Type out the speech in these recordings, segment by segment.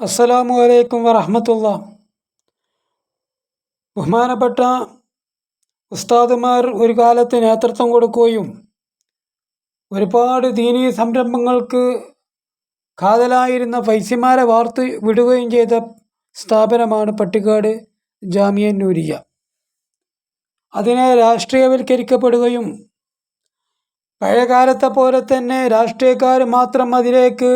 അസ്സലാമു അലൈക്കും വറഹമത്തുള്ള. ബഹുമാനപ്പെട്ട ഉസ്താദുമാർ ഒരു കാലത്ത് നേതൃത്വം കൊടുക്കുകയും ഒരുപാട് ദീനീ സംരംഭങ്ങൾക്ക് കാതലായിരുന്ന ഫൈസിമാരെ വാർത്ത് വിടുകയും ചെയ്ത സ്ഥാപനമാണ് പട്ടിക്കാട് ജാമിയ നൂരിയ അതിനെ രാഷ്ട്രീയവൽക്കരിക്കപ്പെടുകയും പഴയകാലത്തെ പോലെ തന്നെ രാഷ്ട്രീയക്കാർ മാത്രം അതിലേക്ക്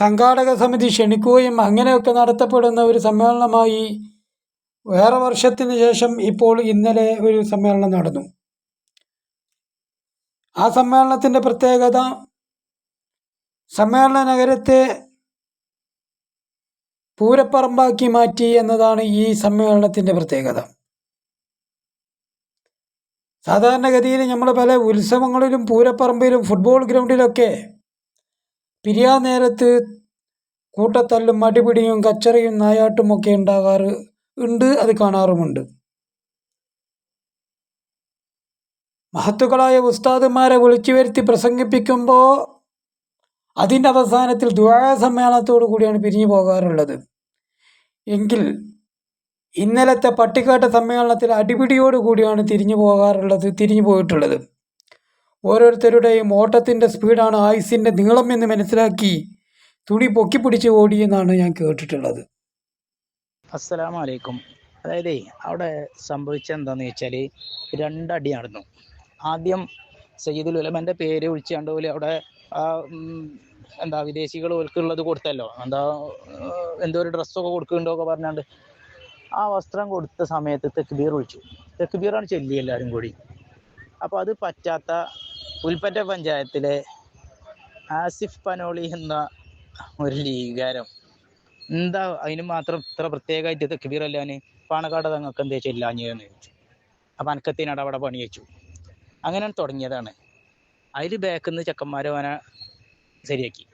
സംഘാടക സമിതി ക്ഷണിക്കുകയും അങ്ങനെയൊക്കെ നടത്തപ്പെടുന്ന ഒരു സമ്മേളനമായി വേറെ വർഷത്തിന് ശേഷം ഇപ്പോൾ ഇന്നലെ ഒരു സമ്മേളനം നടന്നു. ആ സമ്മേളനത്തിന്റെ പ്രത്യേകത സമ്മേളന നഗരത്തെ പൂരപ്പറമ്പാക്കി മാറ്റി എന്നതാണ് ഈ സമ്മേളനത്തിന്റെ പ്രത്യേകത. സാധാരണഗതിയിൽ നമ്മൾ പല ഉത്സവങ്ങളിലും പൂരപ്പറമ്പിലും ഫുട്ബോൾ ഗ്രൗണ്ടിലൊക്കെ പിരിയാ നേരത്ത് കൂട്ടത്തല്ലും അടിപിടിയും കച്ചറയും നായാട്ടുമൊക്കെ ഉണ്ടാകാറ് ഉണ്ട് അത് കാണാറുമുണ്ട്. മഹത്തുക്കളായ ഉസ്താദുമാരെ വിളിച്ചു വരുത്തി പ്രസംഗിപ്പിക്കുമ്പോൾ അതിന്റെ അവസാനത്തിൽ ദ്വാര സമ്മേളനത്തോടു കൂടിയാണ് പിരിഞ്ഞു പോകാറുള്ളത്. എങ്കിൽ ഇന്നലത്തെ പട്ടിക്കാട്ട് സമ്മേളനത്തിൽ അടിപിടിയോടുകൂടിയാണ് തിരിഞ്ഞു പോകാറുള്ളത് തിരിഞ്ഞു പോയിട്ടുള്ളത്. ഓരോരുത്തരുടെയും ഓട്ടത്തിന്റെ സ്പീഡാണ് ആയുസിന്റെ നീളം എന്ന് മനസ്സിലാക്കി തുണി പൊക്കി പിടിച്ച് ഓടിയെന്നാണ് ഞാൻ കേട്ടിട്ടുള്ളത്. അസ്സലാമു അലൈക്കും അതായത് അവിടെ സംഭവിച്ചത് എന്താന്ന് വെച്ചാൽ രണ്ടടി നടന്നു ആദ്യം സയ്യിദുൽ ഉലമന്റെ പേര് വിളിച്ചാണ്ട് പോലെ അവിടെ ആ എന്താ വിദേശികൾ ഓൽക്കുള്ളത് കൊടുത്തല്ലോ. എന്താ എന്തോ ഒരു ഡ്രസ്സൊക്കെ കൊടുക്കുന്നുണ്ടോ ഒക്കെ പറഞ്ഞാണ്ട് ആ വസ്ത്രം കൊടുത്ത സമയത്ത് തെക്കുബീർ വിളിച്ചു. തെക്കുബീറാണ് ചൊല്ലി എല്ലാവരും കൂടി. അപ്പോൾ അത് പറ്റാത്ത പുൽപ്പറ്റ പഞ്ചായത്തിലെ ആസിഫ് പനോളി എന്ന ഒരു ലീഗാരം. എന്താ അതിന് മാത്രം ഇത്ര പ്രത്യേകമായിട്ട് തെക്കുബീർ അല്ലാന് പാണക്കാട് തങ്ങൾക്ക് എന്താ ചെല്ലാഞ്ഞെന്ന് ചോദിച്ചു. അപ്പം അനക്കത്തിനാട് അവിടെ പണി വെച്ചു. അങ്ങനെ തുടങ്ങിയതാണ്. അതിൽ ബാക്കിൽ നിന്ന് ചെക്കന്മാരെ അവനെ ശരിയാക്കി.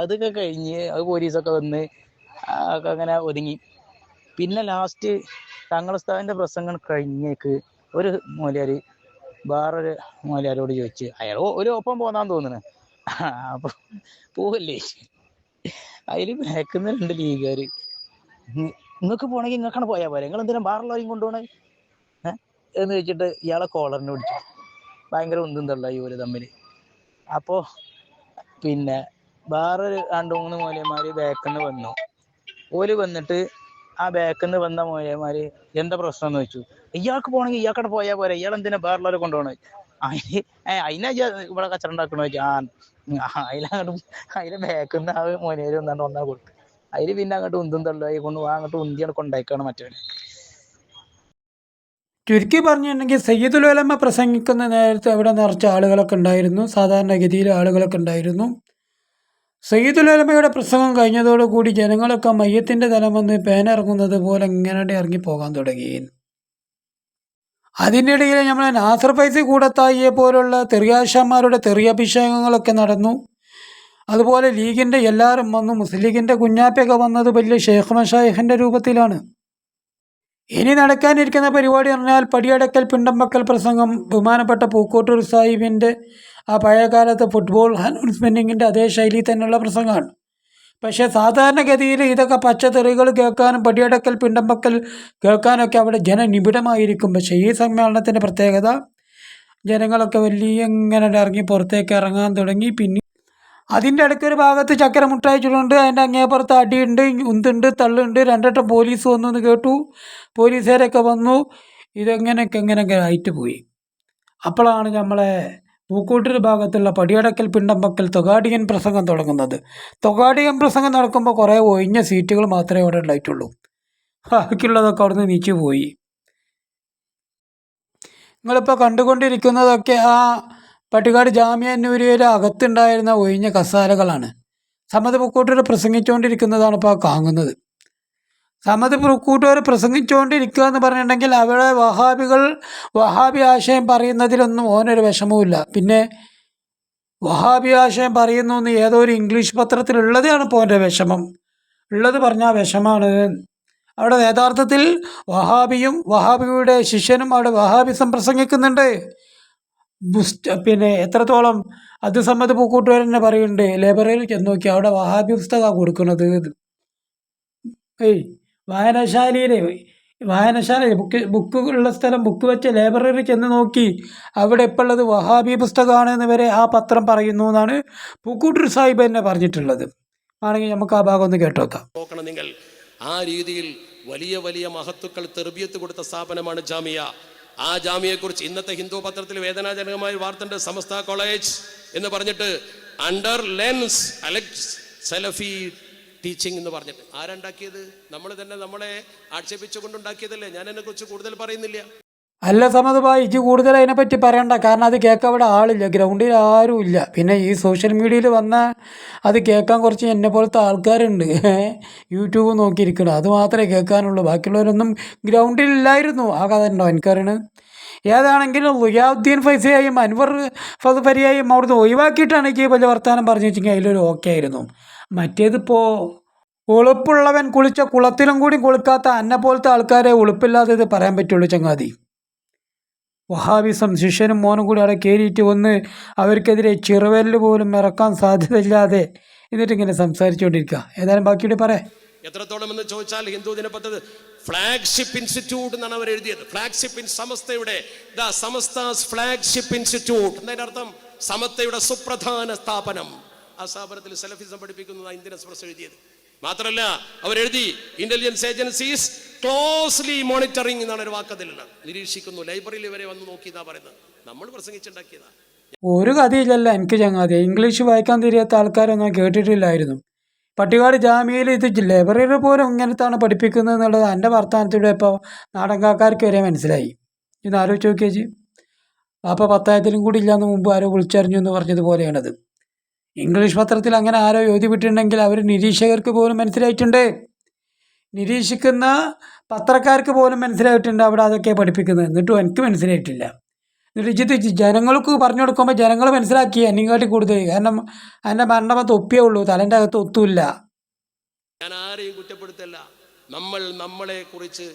അതൊക്കെ കഴിഞ്ഞ് അത് പോലീസൊക്കെ വന്ന് അങ്ങനെ ഒതുങ്ങി. പിന്നെ ലാസ്റ്റ് തങ്ങളുസ്താവിന്റെ പ്രസംഗം കഴിഞ്ഞേക്ക് ഒരു മൂലയാർ വേറൊരു മൂലയാരോട് ചോദിച്ച് അയാൾ ഒരു ഒപ്പം പോന്നാന്ന് തോന്നുന്നു. അപ്പൊ പോവല്ലേ? അതിൽ മേക്കുന്നുണ്ട് രണ്ട് ലീഗുകാർ നിങ്ങൾക്ക് പോണെങ്കിൽ നിങ്ങൾക്കാണ് പോയാൽ പോരെ. നിങ്ങൾ എന്തിനാ ബാറുള്ളവരെയും കൊണ്ടുപോണേ എന്ന് വെച്ചിട്ട് ഇയാളെ കോളറിനെ പിടിച്ചു ഭയങ്കര ഉന്തും ഈ ഒരു തമ്മിൽ അപ്പോൾ പിന്നെ വേറൊരു രണ്ട് മൂന്ന് മൂലയന്മാര് നിന്ന് വന്നു. ഓൽ വന്നിട്ട് ആ ബാക്കിൽ നിന്ന് വന്ന മോയമാര് എന്താ പ്രശ്നം എന്ന് വെച്ചു ഇയാൾക്ക് പോണെങ്കിൽ ഇയാൾക്കടെ പോയാൽ പോരെ. ഇയാൾ എന്തിനാ വേറുള്ളവരെ കൊണ്ടുപോകണേ അതിന് അതിനാ ഇവിടെ കച്ചറ ഉണ്ടാക്കണ വെച്ചു ആ അതിലങ്ങോട്ട് അതിലെ നിന്ന് ആ മോനേര് വന്നാണ്ട് ഒന്നാ കൊടുത്തു. അതിൽ പിന്നെ അങ്ങോട്ട് ഉന്തും തള്ളായി കൊണ്ട് അങ്ങോട്ട് ഉന്തിയാണ് കൊണ്ടായിക്കാണ് മറ്റവനെ ചുരുക്കി പറഞ്ഞിട്ടുണ്ടെങ്കിൽ സയ്യിദുൽ ഉലമ പ്രസംഗിക്കുന്ന നേരത്ത് അവിടെ നിറച്ച ആളുകളൊക്കെ ഉണ്ടായിരുന്നു? സാധാരണഗതിയിൽ ആളുകളൊക്കെ ഉണ്ടായിരുന്നു. സയ്യിദുൽ ഉലമയുടെ പ്രസംഗം കഴിഞ്ഞതോടുകൂടി ജനങ്ങളൊക്കെ മയ്യത്തിന്റെ തലം വന്ന് പേനിറങ്ങുന്നത് പോലെ ഇങ്ങനെ ഇറങ്ങി പോകാൻ തുടങ്ങി അതിനിടയിൽ നമ്മളെ നാസർ ഫൈസി കൂടത്തായിയെ പോലുള്ള തെറിയാശന്മാരുടെ തെറിയഭിഷേകങ്ങളൊക്കെ നടന്നു. അതുപോലെ ലീഗിന്റെ എല്ലാവരും വന്നു മുസ്ലിം ലീഗിന്റെ കുഞ്ഞാപ്പയൊക്കെ വന്നത് വലിയ ഷെയ്ഖ് മഷായിഖിന്റെ രൂപത്തിലാണ്. ഇനി നടക്കാനിരിക്കുന്ന പരിപാടി പറഞ്ഞാൽ പടിയടക്കൽ പിണ്ടമ്പക്കൽ പ്രസംഗം ബഹുമാനപ്പെട്ട പൂക്കോട്ടൂർ സാഹിബിന്റെ ആ പഴയകാലത്തെ ഫുട്ബോൾ അനൗൺസ്മെന്റിങ്ങിന്റെ അതേ ശൈലിയിൽ തന്നെയുള്ള പ്രസംഗമാണ്. പക്ഷേ സാധാരണഗതിയിൽ ഇതൊക്കെ പച്ചത്തെറികൾ കേൾക്കാനും പടിയടക്കൽ പിണ്ടമ്പക്കൽ കേൾക്കാനൊക്കെ അവിടെ ജനനിബിഡമായിരിക്കും. പക്ഷേ ഈ സമ്മേളനത്തിന്റെ പ്രത്യേകത ജനങ്ങളൊക്കെ വലിയ ഇങ്ങനെ ഇറങ്ങി പുറത്തേക്ക് ഇറങ്ങാൻ തുടങ്ങി. പിന്നെ അതിന്റെ ഇടയ്ക്കൊരു ഭാഗത്ത് ചക്കര മുട്ടായി അതിന്റെ അങ്ങേപ്പുറത്ത് അടിയുണ്ട് ഉന്തുണ്ട് തള്ളുണ്ട്. രണ്ടട്ടം പോലീസ് വന്നു എന്ന് കേട്ടു. പോലീസുകാരൊക്കെ വന്നു. ഇതെങ്ങനെയൊക്കെ എങ്ങനെയൊക്കെ ആയിട്ട് പോയി. അപ്പോഴാണ് നമ്മളെ പൂക്കോട്ടൂർ ഭാഗത്തുള്ള പടിയടക്കൽ പിണ്ടമ്പക്കൽ തൊഗാടിയൻ പ്രസംഗം തുടങ്ങുന്നത്. തൊഗാടിയൻ പ്രസംഗം നടക്കുമ്പോൾ കുറേ ഒഴിഞ്ഞ സീറ്റുകൾ മാത്രമേ അവിടെ ഉണ്ടായിട്ടുള്ളൂ. ബാക്കിയുള്ളതൊക്കെ അവിടുന്ന് നീച്ചു പോയി നിങ്ങളിപ്പോൾ കണ്ടുകൊണ്ടിരിക്കുന്നതൊക്കെ ആ പട്ടിക്കാട് ജാമ്യ അകത്തുണ്ടായിരുന്ന ഒഴിഞ്ഞ കസാലകളാണ് സമത് പൂക്കോട്ടൂർ പ്രസംഗിച്ചുകൊണ്ടിരിക്കുന്നതാണ് ഇപ്പോൾ ആ കാണുന്നത് സമത് പൂക്കൂട്ടൂർ പ്രസംഗിച്ചുകൊണ്ടിരിക്കുക എന്ന് പറഞ്ഞിട്ടുണ്ടെങ്കിൽ അവിടെ വഹാബികൾ വഹാബി ആശയം പറയുന്നതിലൊന്നും ഓനൊരു വിഷമവുമില്ല. പിന്നെ വഹാബി ആശയം പറയുന്നു എന്ന് ഏതോ ഒരു ഇംഗ്ലീഷ് പത്രത്തിലുള്ളതാണ് എന്റെ വിഷമം. ഉള്ളത് പറഞ്ഞാൽ വിഷമാണ്. അവിടെ യഥാർത്ഥത്തിൽ വഹാബിയും വഹാബിയുടെ ശിഷ്യനും അവിടെ വഹാബിസം പ്രസംഗിക്കുന്നുണ്ട്. ബുസ്റ്റ് പിന്നെ എത്രത്തോളം അത് സംബന്ധ പൂക്കൂട്ടുകാരൻ തന്നെ പറയുന്നുണ്ട്. ലൈബ്രറിയിൽ ചെന്ന് നോക്കി അവിടെ വഹാബി പുസ്തകമാണ് കൊടുക്കുന്നത്. ഏയ് വായനശാലയിലെ വായനശാല ബുക്ക് ബുക്ക് ഉള്ള സ്ഥലം ബുക്ക് വെച്ച് ലൈബ്രറിയിൽ ചെന്ന് നോക്കി അവിടെ ഇപ്പോൾ ഉള്ളത് വഹാബി പുസ്തകമാണ് എന്ന് വരെ ആ പത്രം പറയുന്നു എന്നാണ് പൂക്കൂട്ടൂർ സാഹിബ് തന്നെ പറഞ്ഞിട്ടുള്ളത്. ആണെങ്കിൽ നമുക്ക് ആ ഭാഗം ഒന്ന് കേട്ടോക്കാം. നിങ്ങൾ ആ രീതിയിൽ വലിയ വലിയ മഹത്തുക്കൾ തെർബിയത്ത് കൊടുത്ത സ്ഥാപനമാണ് ജാമിയ. ആ ജാമ്യയെക്കുറിച്ച് ഇന്നത്തെ ഹിന്ദു പത്രത്തിൽ വേദനാജനകമായ വാർത്തണ്ട് സമസ്ത കോളേജ് എന്ന് പറഞ്ഞിട്ട് under lens Alex selfie teaching എന്ന് പറഞ്ഞിട്ട്. ആരുണ്ടാക്കിയത് നമ്മൾ തന്നെ നമ്മളെ ആക്ഷേപിച്ചുകൊണ്ടുണ്ടാക്കിയതല്ലേ? ഞാൻ കുറിച്ച് കൂടുതൽ പറയുന്നില്ല. അല്ല സമതമായി ഇജ് കൂടുതൽ അതിനെപ്പറ്റി പറയണ്ട. കാരണം അത് കേൾക്കാൻ അവിടെ ആളില്ല. ഗ്രൗണ്ടിൽ ആരും ഇല്ല. പിന്നെ ഈ സോഷ്യൽ മീഡിയയിൽ വന്ന അത് കേൾക്കാൻ കുറച്ച് എന്നെ പോലത്തെ ആൾക്കാരുണ്ട്. യൂട്യൂബ് നോക്കിയിരിക്കണം. അത് മാത്രമേ കേൾക്കാനുള്ളൂ. ബാക്കിയുള്ളവരൊന്നും ഗ്രൗണ്ടിൽ ഇല്ലായിരുന്നു. ആ കഥ ഉണ്ടോ എനിക്കറിയണത് ഏതാണെങ്കിലും ലുയാദ്ദീൻ ഫൈസയായും അൻവർ ഫതുഫരിയായും അവിടുന്ന് ഒഴിവാക്കിയിട്ടാണ് എനിക്ക് വലിയ വർത്തമാനം പറഞ്ഞു വെച്ചെങ്കിൽ അതിലൊരു ഓക്കെ ആയിരുന്നു. മറ്റേതിപ്പോൾ ഉളുപ്പുള്ളവൻ കുളിച്ച കുളത്തിലും കൂടി കുളിക്കാത്ത അന്നെ പോലത്തെ ആൾക്കാരെ ഉളുപ്പില്ലാതെ ഇത് പറയാൻ പറ്റുള്ളൂ ചങ്ങാതി. വഹാബിസം ശിഷ്യനും മോനും കൂടി അവിടെ കയറിയിട്ട് വന്ന് അവർക്കെതിരെ ചിറവരൽ പോലും ഇറക്കാൻ സാധ്യതയില്ലാതെ എന്നിട്ട് ഇങ്ങനെ സംസാരിച്ചുകൊണ്ടിരിക്കുക. ഏതായാലും ബാക്കിയുടെ പറയാം എത്രത്തോളം എന്ന് ചോദിച്ചാൽ ഹിന്ദു ദിനപത്രത്തിൽ ഫ്ലാഗ്ഷിപ്പ് ഇൻസ്റ്റിറ്റ്യൂട്ട് എന്നാണ് അവർ എഴുതിയത്. ഫ്ലാഗ്ഷിപ്പ് സമസ്തയുടെ ദ ഫ്ലാഗ്ഷിപ്പ് ഇൻസ്റ്റിറ്റ്യൂട്ട് എന്നതിന്റെ അർത്ഥം? സമസ്തയുടെ സുപ്രധാന സ്ഥാപനം. ആ സ്ഥാപനത്തിൽ സെലഫിസം പഠിപ്പിക്കുന്നതാണ് ഇന്ത്യൻ എക്സ്പ്രസ് എഴുതിയത്. മാത്രമല്ല അവരെഴുതി ഇന്റലിജൻസ് ഏജൻസീസ് ക്ലോസ്ലി മോണിറ്ററിംഗ് എന്നാണ് ഒരു വാക്കതിലുള്ള നിരീക്ഷിക്കുന്നു. ലൈബ്രറിയിൽ വരെ വന്ന് നോക്കിയതാ പറയുന്നത്. നമ്മൾ പ്രസംഗിച്ചുണ്ടാക്കിയതാ. ഒരു കഥയില്ലല്ല എനിക്ക് ചങ്ങാതി. ഇംഗ്ലീഷ് വായിക്കാൻ തിരിയാത്ത ആൾക്കാരൊന്നും കേട്ടിട്ടില്ലായിരുന്നു. പട്ടികാട് ജാമ്യയിൽ ഇത് ലൈബ്രറിയിൽ പോലും ഇങ്ങനത്താണ് പഠിപ്പിക്കുന്നത് എന്നുള്ളത് എന്റെ വർത്തമാനത്തിലൂടെ ഇപ്പോൾ നാടകക്കാർക്ക് വരെ മനസ്സിലായി. ഇത് ആലോചിച്ച് നോക്കിയേ ചേച്ചി പാപ്പ പത്തായത്തിലും കൂടി ഇല്ലാന്ന് മുമ്പ് ആരോ വിളിച്ചറിഞ്ഞു എന്ന് പറഞ്ഞതുപോലെയാണത്. ഇംഗ്ലീഷ് പത്രത്തിൽ അങ്ങനെ ആരോ എഴുതി വിട്ടിട്ടുണ്ടെങ്കിൽ അവർ നിരീക്ഷകർക്ക് പോലും മനസ്സിലായിട്ടുണ്ട്. നിരീക്ഷിക്കുന്ന പത്രക്കാർക്ക് പോലും മനസ്സിലായിട്ടുണ്ട് അവിടെ അതൊക്കെ പഠിപ്പിക്കുന്നത്. എന്നിട്ടും എനിക്ക് മനസ്സിലായിട്ടില്ല. എന്നിട്ട് ജനങ്ങൾക്ക് പറഞ്ഞു കൊടുക്കുമ്പോൾ ജനങ്ങൾ മനസ്സിലാക്കി എന്നെക്കാട്ടി കൂടുതൽ. കാരണം എന്റെ മരണമ തൊപ്പിയേ ഉള്ളൂ. തലന്റെ അകത്ത് ഒത്തുമില്ല ഞാൻ ആരെയും കുറ്റപ്പെടുത്തല്ല. നമ്മൾ നമ്മളെ കുറിച്ച്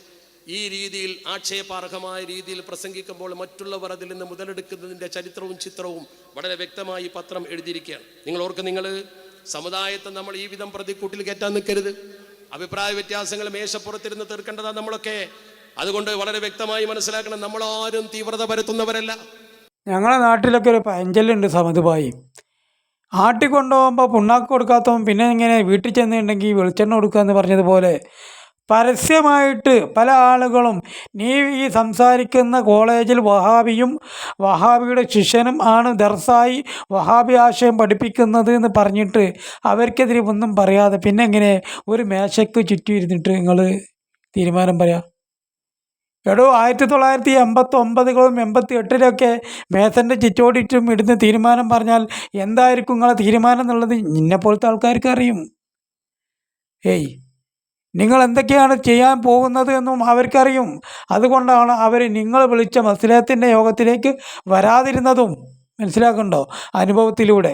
ഈ രീതിയിൽ ആക്ഷേപാർഹമായ രീതിയിൽ പ്രസംഗിക്കുമ്പോൾ മറ്റുള്ളവർ അതിൽ നിന്ന് മുതലെടുക്കുന്നതിന്റെ ചരിത്രവും ചിത്രവും വളരെ വ്യക്തമായി പത്രം എഴുതിയിരിക്കുകയാണ്. നിങ്ങൾ ഓർക്ക് നിങ്ങൾ സമുദായത്തെ നമ്മൾ ഈ വിധം പ്രതിക്കൂട്ടിൽ കയറ്റാൻ നിൽക്കരുത്. അഭിപ്രായ വ്യത്യാസങ്ങൾ മേശപ്പുറത്തിരുന്ന് തീർക്കേണ്ടതാണ് നമ്മളൊക്കെ. അതുകൊണ്ട് വളരെ വ്യക്തമായി മനസ്സിലാക്കണം നമ്മളാരും തീവ്രത പരത്തുന്നവരല്ല. ഞങ്ങളുടെ നാട്ടിലൊക്കെ ഒരു പഴഞ്ചൊല്ലുണ്ട് സമതുപായി ആട്ടിക്കൊണ്ടുപോകുമ്പോൾ പുണ്ണാക്ക് കൊടുക്കാത്തവൻ പിന്നെ ഇങ്ങനെ വീട്ടിൽ ചെന്നിട്ടുണ്ടെങ്കിൽ വെളിച്ചെണ്ണ കൊടുക്കുക എന്ന് പറഞ്ഞതുപോലെ പരസ്യമായിട്ട് പല ആളുകളും നീ ഈ സംസാരിക്കുന്ന കോളേജിൽ വഹാബിയും വഹാബിയുടെ ശിഷ്യനും ആണ് ദർസായി വഹാബി ആശയം പഠിപ്പിക്കുന്നത് എന്ന് പറഞ്ഞിട്ട് അവർക്കെതിരെ ഒന്നും പറയാതെ പിന്നെ എങ്ങനെ ഒരു മേശയ്ക്ക് ചുറ്റും ഇരുന്നിട്ട് നിങ്ങൾ തീരുമാനം പറയാ. എടോ ആയിരത്തി തൊള്ളായിരത്തി എൺപത്തി ഒമ്പതുകളും എൺപത്തി എട്ടിലൊക്കെ മേസന്റെ ചുറ്റോടിറ്റും ഇടുന്ന തീരുമാനം പറഞ്ഞാൽ എന്തായിരിക്കും നിങ്ങളെ തീരുമാനം എന്നുള്ളത് നിന്നെ പോലത്തെ ആൾക്കാർക്ക് അറിയും. ഏയ് നിങ്ങൾ എന്തൊക്കെയാണ് ചെയ്യാൻ പോകുന്നത് എന്നും അവർക്കറിയും. അതുകൊണ്ടാണ് അവർ നിങ്ങൾ വിളിച്ച മത്സരത്തിന്റെ യോഗത്തിലേക്ക് വരാതിരുന്നതും മനസ്സിലാക്കണ്ടോ? അനുഭവത്തിലൂടെ.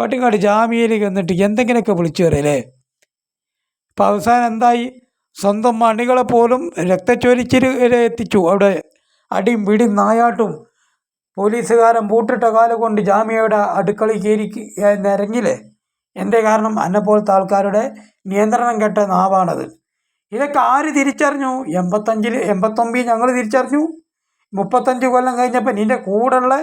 പട്ടിക്കാട് ജാമ്യയിലേക്ക് വന്നിട്ട് എന്തെങ്കിലുമൊക്കെ വിളിച്ചു വരല്ലേ അപ്പം അവസാനം എന്തായി? സ്വന്തം മണികളെ പോലും രക്തച്ചൊരിച്ചിൽ എത്തിച്ചു. അവിടെ അടിയും പിടിയും നായാട്ടും പോലീസുകാരൻ പൂട്ടിട്ട കാലം കൊണ്ട് ജാമ്യയുടെ അടുക്കളയിൽ കയറി നിരങ്ങില്ലേ എന്റെ കാരണം? എന്നെ പോലത്തെ ആൾക്കാരുടെ നിയന്ത്രണം കെട്ട നാവാണത്. ഇതൊക്കെ ആര് തിരിച്ചറിഞ്ഞു? എൺപത്തഞ്ചിൽ എൺപത്തൊമ്പതിൽ ഞങ്ങൾ തിരിച്ചറിഞ്ഞു. മുപ്പത്തഞ്ച് കൊല്ലം കഴിഞ്ഞപ്പോൾ നിന്റെ കൂടെയുള്ള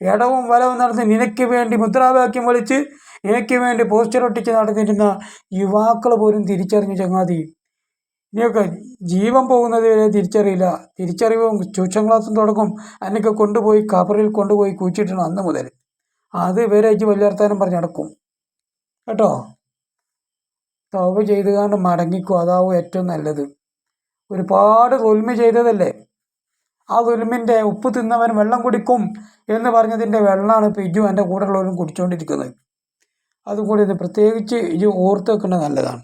ഇടവും വലവും നടന്ന് നിനക്ക് വേണ്ടി മുദ്രാവാക്യം വിളിച്ച് നിനക്ക് വേണ്ടി പോസ്റ്റർ ഒട്ടിച്ച് നടന്നിരുന്ന യുവാക്കൾ പോലും തിരിച്ചറിഞ്ഞു ചങ്ങാതി. ഇനിയൊക്കെ ജീവൻ പോകുന്നത് വരെ തിരിച്ചറിയില്ല. തിരിച്ചറിവും ട്യൂഷൻ ക്ലാസ്സും തുടങ്ങും. എന്നൊക്കെ കൊണ്ടുപോയി കബറിൽ കൊണ്ടുപോയി കുഴിച്ചിട്ടാണ് അന്ന് മുതൽ. അത് വരെ ഇജ്ജ് വലിയ വർത്താനം പറഞ്ഞ് നടക്കും. കേട്ടോ? തൗബ ചെയ്ത് കാണ്ട് മടങ്ങിക്കോ. അതാവും ഏറ്റവും നല്ലത്. ഒരുപാട് തൊൽമ ചെയ്തതല്ലേ? ആ തൊൽമിന്റെ ഉപ്പ് തിന്നവൻ വെള്ളം കുടിക്കും എന്ന് പറഞ്ഞതിന്റെ വെള്ളമാണ് ഇപ്പോൾ ഇജു എന്റെ കൂടെയുള്ളവരും കുടിച്ചുകൊണ്ടിരിക്കുന്നത് അതും കൂടി ഇത് പ്രത്യേകിച്ച് ഇജു ഓർത്ത് വെക്കുന്നത് നല്ലതാണ്.